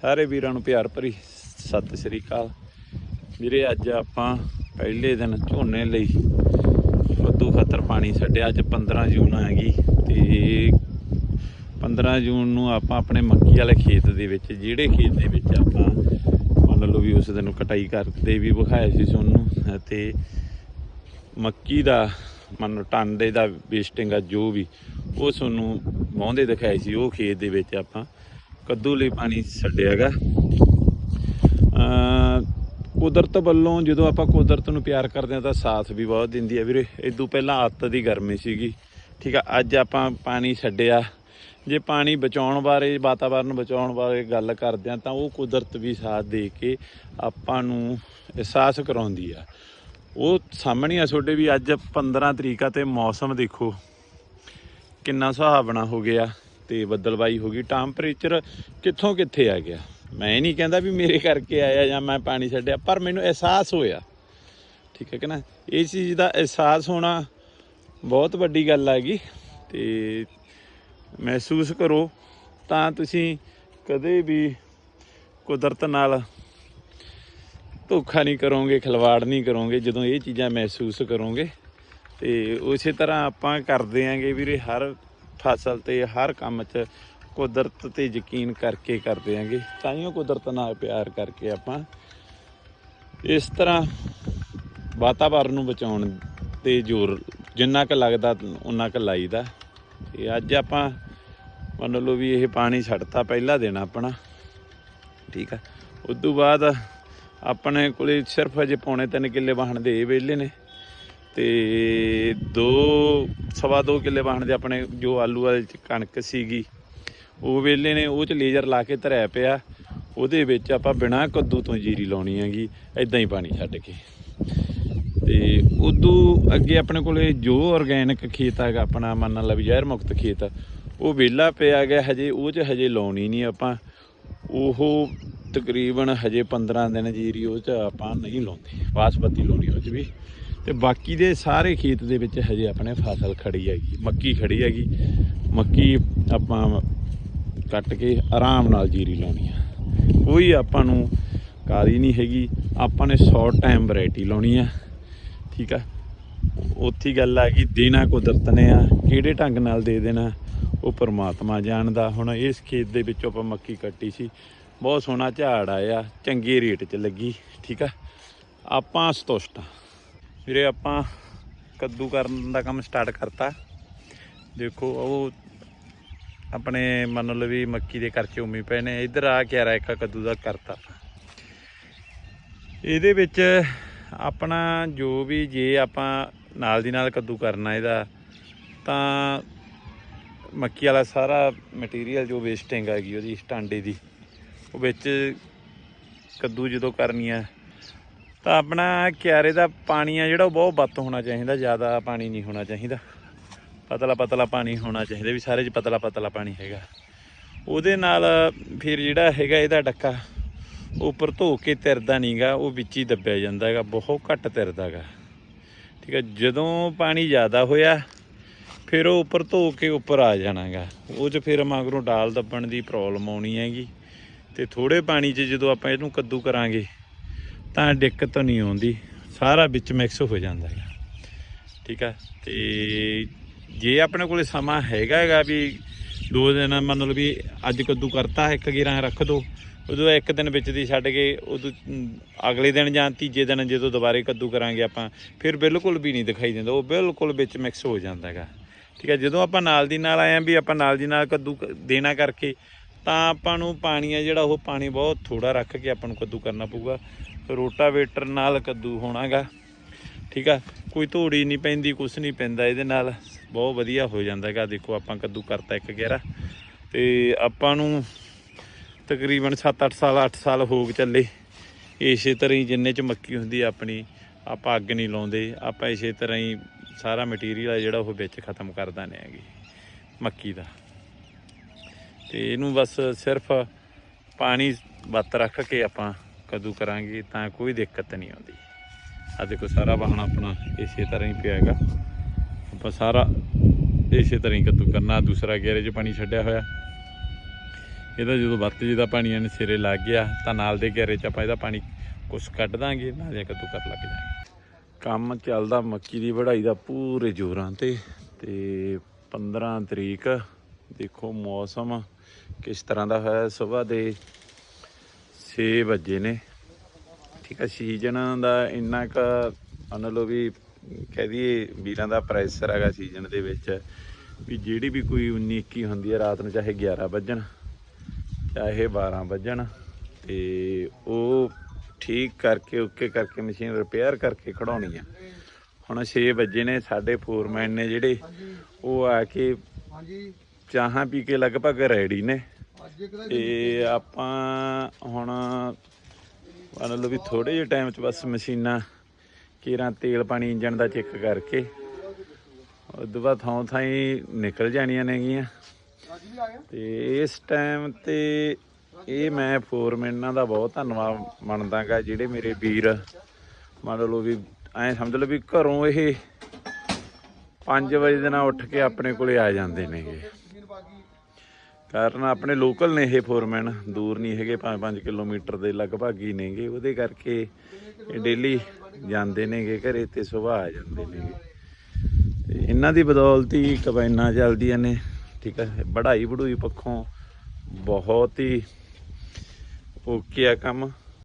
ਸਾਰੇ ਵੀਰਾਂ ਨੂੰ ਪਿਆਰ ਭਰੀ ਸਤਿ ਸ੍ਰੀ ਅਕਾਲ। ਵੀਰੇ, ਅੱਜ ਆਪਾਂ ਪਹਿਲੇ ਦਿਨ ਝੋਨੇ ਲਈ ਵੱਧੂ ਖਤਰ ਪਾਣੀ ਛੱਡਿਆ। ਅੱਜ 15 ਜੂਨ ਆ ਗਈ ਤੇ 15 ਜੂਨ ਨੂੰ ਆਪਾਂ ਆਪਣੇ ਮੱਕੀ ਵਾਲੇ ਖੇਤ ਦੇ ਵਿੱਚ, ਜਿਹੜੇ ਖੇਤ ਦੇ ਵਿੱਚ ਆਪਾਂ ਮੰਨ ਲਓ ਵੀ ਉਸ ਦਿਨ ਕਟਾਈ ਕਰਦੇ ਵੀ ਵਿਖਾਇਆ ਸੀ ਤੁਹਾਨੂੰ ਤੇ ਮੱਕੀ ਦਾ ਮੰਨ ਟਾਂਡੇ ਦਾ ਵੇਸਟਿੰਗ ਆ ਜੋ ਵੀ, ਉਹ ਤੁਹਾਨੂੰ ਵਾਹੁੰਦੇ ਦਿਖਾਏ ਸੀ। ਉਹ ਖੇਤ ਦੇ ਵਿੱਚ ਆਪਾਂ ਕੱਦੂ ਲਈ ਪਾਣੀ ਛੱਡਿਆਗਾ। ਅ ਕੁਦਰਤ ਵੱਲੋਂ ਜਦੋਂ ਆਪਾਂ ਕੁਦਰਤ ਨੂੰ ਪਿਆਰ ਕਰਦੇ ਹਾਂ ਤਾਂ ਸਾਥ ਵੀ ਬਹੁਤ ਦਿੰਦੀ ਹੈ ਵੀਰੇ। ਇਦੋਂ ਪਹਿਲਾਂ ਅੱਤ ਦੀ ਗਰਮੀ ਸੀਗੀ। ਠੀਕ ਆ, ਅੱਜ ਆਪਾਂ ਪਾਣੀ ਛੱਡਿਆ। ਜੇ ਪਾਣੀ ਬਚਾਉਣ ਬਾਰੇ, ਵਾਤਾਵਰਨ ਬਚਾਉਣ ਬਾਰੇ ਗੱਲ ਕਰਦੇ ਆ ਤਾਂ ਉਹ ਕੁਦਰਤ ਵੀ ਸਾਥ ਦੇ ਕੇ ਆਪਾਂ ਨੂੰ ਅਹਿਸਾਸ ਕਰਾਉਂਦੀ ਆ। ਉਹ ਸਾਹਮਣੇ ਆ ਤੁਹਾਡੇ ਵੀ ਅੱਜ 15 ਤਰੀਕ ਤੇ ਮੌਸਮ ਦੇਖੋ। ਕਿੰਨਾ ਸੁਹਾਵਣਾ ਹੋ ਗਿਆ। ਤੇ ਬੱਦਲਬਾਈ ਹੋ ਗਈ। ਟੈਂਪਰੇਚਰ ਕਿੱਥੋਂ ਕਿੱਥੇ ਆ ਗਿਆ? ਮੈਂ ਇਹ ਨਹੀਂ ਕਹਿੰਦਾ ਵੀ ਮੇਰੇ ਕਰਕੇ ਆਇਆ ਜਾਂ ਮੈਂ ਪਾਣੀ ਛੱਡਿਆ, ਪਰ ਮੈਨੂੰ ਅਹਿਸਾਸ ਹੋਇਆ। ਠੀਕ ਹੈ ਕਿ ਨਾ? ਇਹ ਚੀਜ਼ ਦਾ ਅਹਿਸਾਸ ਹੋਣਾ ਬਹੁਤ ਵੱਡੀ ਗੱਲ ਆ ਗਈ ਤੇ ਮਹਿਸੂਸ ਕਰੋ, ਤਾਂ ਤੁਸੀਂ ਕਦੇ ਵੀ ਕੁਦਰਤ ਨਾਲ ਧੋਖਾ ਨਹੀਂ ਕਰੋਗੇ, ਖਿਲਵਾੜ ਨਹੀਂ ਕਰੋਗੇ, ਜਦੋਂ ਇਹ ਚੀਜ਼ਾਂ ਮਹਿਸੂਸ ਕਰੋਗੇ। ਤੇ ਉਸੇ ਤਰ੍ਹਾਂ ਆਪਾਂ ਕਰਦੇ ਆਂਗੇ ਵੀਰੇ, ਹਰ ਫਸਲ ਤੇ ਹਰ ਕੰਮ 'ਚ ਕੁਦਰਤ ਤੇ ਯਕੀਨ ਕਰਕੇ ਕਰਦੇ ਆਂਗੇ। ਤਾਈਓ ਕੁਦਰਤ ਨਾਲ ਪਿਆਰ ਕਰਕੇ ਆਪਾਂ ਇਸ ਤਰ੍ਹਾਂ ਵਾਤਾਵਰਨ ਨੂੰ ਬਚਾਉਣ ਤੇ ਜ਼ੋਰ, ਜਿੰਨਾ ਕੁ ਲੱਗਦਾ ਉਨਾ ਕੁ ਲਾਈਦਾ। ਤੇ ਅੱਜ ਆਪਾਂ ਮੰਨ ਲਓ ਵੀ ਇਹ ਪਾਣੀ ਛੱਡਤਾ ਪਹਿਲਾ ਦਿਨ ਆਪਣਾ। ਠੀਕ ਆ। ਉਸ ਤੋਂ ਬਾਅਦ ਆਪਣੇ ਕੋਲੇ ਸਿਰਫ ਅਜੇ ਪੌਣੇ 3 ਕਿੱਲੇ ਵਾਹਣ ਦੇ ਇਹ ਵਿਹਲੇ ਨੇ। ਤੇ ਦੋ, ਸਵਾ ਦੋ ਕਿੱਲੇ ਵਾਹਣ ਦੇ ਆਪਣੇ ਜੋ ਆਲੂ ਵਾਲੇ ਚ ਕਣਕ ਸੀਗੀ, ਉਹ ਵੇਲੇ ਨੇ ਉਹ ਚ ਲੇਜ਼ਰ ਲਾ ਕੇ ਧਰਿਆ ਪਿਆ। ਉਹਦੇ ਵਿੱਚ ਆਪਾਂ ਬਿਨਾਂ ਕੱਦੂ ਤੋਂ ਜੀਰੀ ਲਾਉਣੀ ਹੈਗੀ ਐਦਾਂ ਹੀ ਪਾਣੀ ਛੱਡ ਕੇ। ਤੇ ਉਦੋਂ ਅੱਗੇ ਆਪਣੇ ਕੋਲੇ ਜੋ ਆਰਗੈਨਿਕ ਖੇਤ ਹੈਗਾ, ਆਪਣਾ ਮੰਨ ਲਾ ਵੀ ਜ਼ਹਿਰ ਮੁਕਤ ਖੇਤ, ਉਹ ਵਿਹਲਾ ਪਿਆ ਗਿਆ, ਹਜੇ ਉਹ ਚ ਹਜੇ ਲਾਉਣੀ ਨਹੀਂ ਆਪਾਂ। ਉਹ ਤਕਰੀਬਨ ਹਜੇ 15 ਦਿਨ ਜੀਰੀ ਉਹ ਚ ਆਪਾਂ ਨਹੀਂ ਲਾਉਂਦੇ ਬਾਸਪਤੀ ਲਾਉਣੀ ਉਹ ਚ ਵੀ। ਤੇ ਬਾਕੀ ਦੇ ਸਾਰੇ ਖੇਤ ਦੇ ਵਿੱਚ ਹਜੇ ਆਪਣੇ ਫਸਲ ਖੜੀ ਹੈਗੀ, ਮੱਕੀ ਖੜੀ ਹੈਗੀ। ਮੱਕੀ ਆਪਾਂ ਕੱਟ ਕੇ ਆਰਾਮ ਨਾਲ ਜੀਰੀ ਲਾਉਣੀ ਆ। ਕੋਈ ਆਪਾਂ ਨੂੰ ਕਾਲੀ ਨਹੀਂ ਹੈਗੀ, ਆਪਾਂ ਨੇ ਸ਼ਾਰਟ ਟਾਈਮ ਵੈਰਾਈਟੀ ਲਾਉਣੀ ਆ। ਠੀਕ ਆ? ਉੱਥੀ ਗੱਲ ਆ ਕਿ ਦੇਣਾ ਕੁਦਰਤ ਨੇ ਆ, ਕਿਹੜੇ ਢੰਗ ਨਾਲ ਦੇ ਦੇਣਾ, ਉਹ ਪਰਮਾਤਮਾ ਜਾਣਦਾ। ਹੁਣ ਇਸ ਖੇਤ ਦੇ ਵਿੱਚੋਂ ਆਪਾਂ ਮੱਕੀ ਕੱਟੀ ਸੀ, ਬਹੁਤ ਸੋਹਣਾ ਝਾੜ ਆਇਆ, ਚੰਗੇ ਰੇਟ 'ਚ ਲੱਗੀ। ਠੀਕ ਆ? ਆਪਾਂ ਸੰਤੁਸ਼ਟ ਆ। ਵੀਰੇ ਆਪਾਂ ਕੱਦੂ ਕਰਨ ਦਾ ਕੰਮ ਸਟਾਰਟ ਕਰਤਾ। ਦੇਖੋ, ਉਹ ਆਪਣੇ ਮੰਨ ਲਓ ਵੀ ਮੱਕੀ ਦੇ ਕਰਚੇ ਉਮੀ ਪਏ ਨੇ। ਇੱਧਰ ਆ ਕੇ ਇੱਕ ਕੱਦੂ ਦਾ ਕਰਤਾ। ਇਹਦੇ ਵਿੱਚ ਆਪਣਾ ਜੋ ਵੀ ਜੇ ਆਪਾਂ ਨਾਲ ਦੀ ਨਾਲ ਕੱਦੂ ਕਰਨਾ ਇਹਦਾ, ਤਾਂ ਮੱਕੀ ਵਾਲਾ ਸਾਰਾ ਮਟੀਰੀਅਲ ਜੋ ਵੇਸਟਿੰਗ ਹੈਗੀ ਉਹਦੀ, ਟਾਂਡੇ ਦੀ, ਉਹ ਵਿੱਚ ਕੱਦੂ ਜਦੋਂ ਕਰਨੀ ਆ ਤਾਂ ਆਪਣਾ ਕਿਆਰੇ ਦਾ ਪਾਣੀ ਆ ਜਿਹੜਾ ਉਹ ਬਹੁਤ ਵੱਧ ਹੋਣਾ ਚਾਹੀਦਾ, ਜ਼ਿਆਦਾ ਪਾਣੀ ਨਹੀਂ ਹੋਣਾ ਚਾਹੀਦਾ। ਪਤਲਾ ਪਤਲਾ ਪਾਣੀ ਹੋਣਾ ਚਾਹੀਦਾ ਵੀ ਸਾਰੇ 'ਚ ਪਤਲਾ ਪਤਲਾ ਪਾਣੀ ਹੈਗਾ। ਉਹਦੇ ਨਾਲ ਫਿਰ ਜਿਹੜਾ ਹੈਗਾ ਇਹਦਾ ਡੱਕਾ, ਉੱਪਰ ਧੋ ਕੇ ਤਿਰਦਾ ਨਹੀਂਗਾ, ਉਹ ਵਿੱਚ ਹੀ ਦੱਬਿਆ ਜਾਂਦਾ ਹੈਗਾ, ਬਹੁਤ ਘੱਟ ਤਿਰਦਾ ਹੈਗਾ। ਠੀਕ ਹੈ ਜਦੋਂ ਪਾਣੀ ਜ਼ਿਆਦਾ ਹੋਇਆ, ਫਿਰ ਉਹ ਉੱਪਰ ਧੋ ਕੇ ਉੱਪਰ ਆ ਜਾਣਾਗਾ ਉਹ 'ਚ ਫਿਰ ਮਗਰੋਂ ਡਾਲ ਦੱਬਣ ਦੀ ਪ੍ਰੋਬਲਮ ਆਉਣੀ ਹੈਗੀ ਤੇ ਥੋੜੇ ਪਾਣੀ 'ਚ ਜਦੋਂ ਆਪਾਂ ਇਹਨੂੰ ਕੱਦੂ ਕਰਾਂਗੇ ਤਾਂ ਦਿੱਕਤ ਨਹੀਂ ਆਉਂਦੀ, ਸਾਰਾ ਵਿੱਚ ਮਿਕਸ ਹੋ ਜਾਂਦਾ ਹੈ ਠੀਕ ਆ? ਤੇ ਜੇ ਆਪਣੇ ਕੋਲੇ ਸਮਾਂ ਹੈਗਾ ਹੈਗਾ ਵੀ ਦੋ ਦਿਨ, ਮੰਨ ਲਓ ਵੀ ਅੱਜ ਕੱਦੂ ਕਰਤਾ, ਇੱਕ ਗੇਰਾਂ ਰੱਖ ਦੋ, ਉਦੋਂ ਇੱਕ ਦਿਨ ਵਿੱਚ ਦੀ ਛੱਡ ਕੇ ਉਦੋਂ ਅਗਲੇ ਦਿਨ ਜਾਂ ਤੀਜੇ ਦਿਨ ਜਦੋਂ ਦੁਬਾਰੇ ਕੱਦੂ ਕਰਾਂਗੇ ਆਪਾਂ, ਫਿਰ ਬਿਲਕੁਲ ਵੀ ਨਹੀਂ ਦਿਖਾਈ ਦਿੰਦਾ, ਉਹ ਬਿਲਕੁਲ ਵਿੱਚ ਮਿਕਸ ਹੋ ਜਾਂਦਾ ਹੈਗਾ। ਠੀਕ ਹੈ ਜਦੋਂ ਆਪਾਂ ਨਾਲ ਦੀ ਨਾਲ ਆਏ ਆਂ ਵੀ ਆਪਾਂ ਨਾਲ ਦੀ ਨਾਲ ਕੱਦੂ ਕ- ਦੇਣਾ ਕਰਕੇ ਤਾਂ ਆਪਾਂ ਨੂੰ ਪਾਣੀ ਆ ਜਿਹੜਾ, ਉਹ ਪਾਣੀ ਬਹੁਤ ਥੋੜਾ ਰੱਖ ਕੇ ਆਪਾਂ ਨੂੰ ਕੱਦੂ ਕਰਨਾ ਪਊਗਾ। ਰੋਟਾਵੇਟਰ ਨਾਲ ਕੱਦੂ ਹੋਣਾਗਾ, ਠੀਕ ਆ? ਕੋਈ ਧੂੜੀ ਨਹੀਂ ਪੈਂਦੀ, ਕੁਛ ਨਹੀਂ ਪੈਂਦਾ ਇਹਦੇ ਨਾਲ। ਬਹੁਤ ਵਧੀਆ ਹੋ ਜਾਂਦਾ ਹੈਗਾ ਦੇਖੋ ਆਪਾਂ ਕੱਦੂ ਕਰਤਾ ਇੱਕ ਗੇਰਾ ਤੇ ਆਪਾਂ ਨੂੰ ਤਕਰੀਬਨ 7-8 ਸਾਲ 8 ਸਾਲ ਹੋ ਗਏ ਚੱਲੇ। ਇਸੇ ਤਰ੍ਹਾਂ ਹੀ ਜਿੰਨੇ ਚ ਮੱਕੀ ਹੁੰਦੀ ਆਪਣੀ, ਆਪਾਂ ਅੱਗ ਨਹੀਂ ਲਾਉਂਦੇ। ਆਪਾਂ ਇਸੇ ਤਰ੍ਹਾਂ ਹੀ ਸਾਰਾ ਮਟੀਰੀਅਲ ਜਿਹੜਾ, ਉਹ ਵਿੱਚ ਖਤਮ ਕਰ ਦਿੰਦੇ ਹੈਗੇ ਮੱਕੀ ਦਾ। ਤੇ ਇਹਨੂੰ ਬਸ ਸਿਰਫ ਪਾਣੀ ਵੱਤ ਰੱਖ ਕੇ ਆਪਾਂ ਕਦੂ ਕਰਾਂਗੇ, ਤਾਂ ਕੋਈ ਦਿੱਕਤ ਨਹੀਂ ਆਉਂਦੀ। ਆ ਦੇਖੋ, ਸਾਰਾ ਵਾਹਣ ਆਪਣਾ ਇਸੇ ਤਰ੍ਹਾਂ ਹੀ ਪਿਆ ਹੈਗਾ। ਆਪਾਂ ਸਾਰਾ ਇਸੇ ਤਰ੍ਹਾਂ ਹੀ ਕੱਦੂ ਕਰਨਾ ਦੂਸਰਾ ਗੇਰੇ 'ਚ ਪਾਣੀ ਛੱਡਿਆ ਹੋਇਆ। ਇਹਦਾ ਜਦੋਂ ਵੱਤ ਜਿਹਦਾ ਪਾਣੀ ਨੇ ਸਿਰੇ ਲੱਗ ਗਿਆ, ਤਾਂ ਨਾਲ ਦੇ ਘੇਰੇ ਚ ਆਪਾਂ ਇਹਦਾ ਪਾਣੀ ਕੁਛ ਕੱਢ ਦਾਂਗੇ, ਨਾਲ ਦੇ ਕੱਦੂ ਕਰ ਲੱਗ ਜਾਏ ਕੰਮ ਚੱਲਦਾ ਮੱਕੀ ਦੀ ਵਢਾਈ ਦਾ ਪੂਰੇ ਜ਼ੋਰਾਂ ਤੇ ਤੇ 15 ਤਰੀਕ ਦੇਖੋ ਮੌਸਮ। ਕਿਸ ਤਰ੍ਹਾਂ ਦਾ ਹੋਇਆ? ਸਵੇਰ ਦੇ 6 ਵਜੇ ਨੇ। ਠੀਕ ਹੈ ਸੀਜ਼ਨ ਦਾ ਇੰਨਾ ਕ ਮੰਨ ਲਓ ਵੀ ਕਹਿ ਦਈਏ ਵੀਰਾਂ ਦਾ ਪ੍ਰੈਸ਼ਰ ਹੈਗਾ ਸੀਜ਼ਨ ਦੇ ਵਿੱਚ। ਵੀ ਜਿਹੜੀ ਵੀ ਕੋਈ 19 21 ਹੁੰਦੀ ਹੈ ਰਾਤ ਨੂੰ, ਚਾਹੇ 11 ਵੱਜਣ, ਚਾਹੇ 12 ਵੱਜਣ ਤੇ ਉਹ ਠੀਕ ਕਰਕੇ ਓਕੇ ਕਰਕੇ ਮਸ਼ੀਨ ਰਿਪੇਅਰ ਕਰਕੇ ਖੜਾਉਣੀ ਆ। ਹੁਣ 6 ਵਜੇ ਨੇ, ਸਾਡੇ ਫੋਰਮੈਨ ਨੇ ਜਿਹੜੇ ਉਹ ਆ ਕੇ ਹਾਂਜੀ ਚਾਹਾਂ ਪੀ ਕੇ ਲਗਭਗ ਰੈਡੀ ਨੇ। ਤੇ ਆਪਾਂ ਹੁਣ ਮੰਨ ਲਓ ਵੀ ਥੋੜੇ ਜਿਹੇ ਟਾਈਮ 'ਚ ਬਸ ਮਸ਼ੀਨਾਂ ਕੀਰਾਂ ਤੇਲ ਪਾਣੀ ਇੰਜਣ ਦਾ ਚੈੱਕ ਕਰਕੇ ਉਸ ਤੋਂ ਬਾਅਦ ਥਾਂ ਥਾਂ ਹੀ ਨਿਕਲ ਜਾਣੀਆਂ ਨੇਗੀਆਂ। ਤੇ ਇਸ ਟਾਈਮ ਤੇ ਇਹ ਮੈਂ ਫੋਰਮੈਨਾਂ ਦਾ ਬਹੁਤ ਧੰਨਵਾਦ ਮੰਨਦਾਗਾ ਜਿਹੜੇ ਮੇਰੇ ਵੀਰ ਮੰਨ ਲਓ ਵੀ ਐਂ ਸਮਝ ਲਓ ਵੀ ਘਰੋਂ ਇਹ 5 ਵਜੇ ਦੇ ਨਾਲ ਉੱਠ ਕੇ ਆਪਣੇ ਕੋਲੇ ਆ ਜਾਂਦੇ ਨੇਗੇ। ਕਾਰਨ ਆਪਣੇ ਲੋਕਲ ਨੇ ਇਹ ਫੋਰਮੈਨ ਦੂਰ ਨਹੀਂ ਹੈਗੇ 5-5 ਕਿਲੋਮੀਟਰ ਦੇ ਲਗਭਗ ਹੀ ਨੇਗੇ। ਉਹਦੇ ਕਰਕੇ ਇਹ ਡੇਲੀ ਜਾਂਦੇ ਨੇਗੇ, ਘਰੇ ਤੇ ਸੁਬਾਹ ਆ ਜਾਂਦੇ ਨੇਗੇ। ਇਹਨਾਂ ਦੀ ਬਦੌਲਤ ਹੀ ਕਬਾਇਨਾਂ ਚੱਲਦੀਆਂ ਨੇ, ਠੀਕ ਹੈ ਬੜਾਈ ਬੜੂਈ ਪੱਖੋਂ ਬਹੁਤ ਹੀ ਓਕੇ ਆ ਕੰਮ।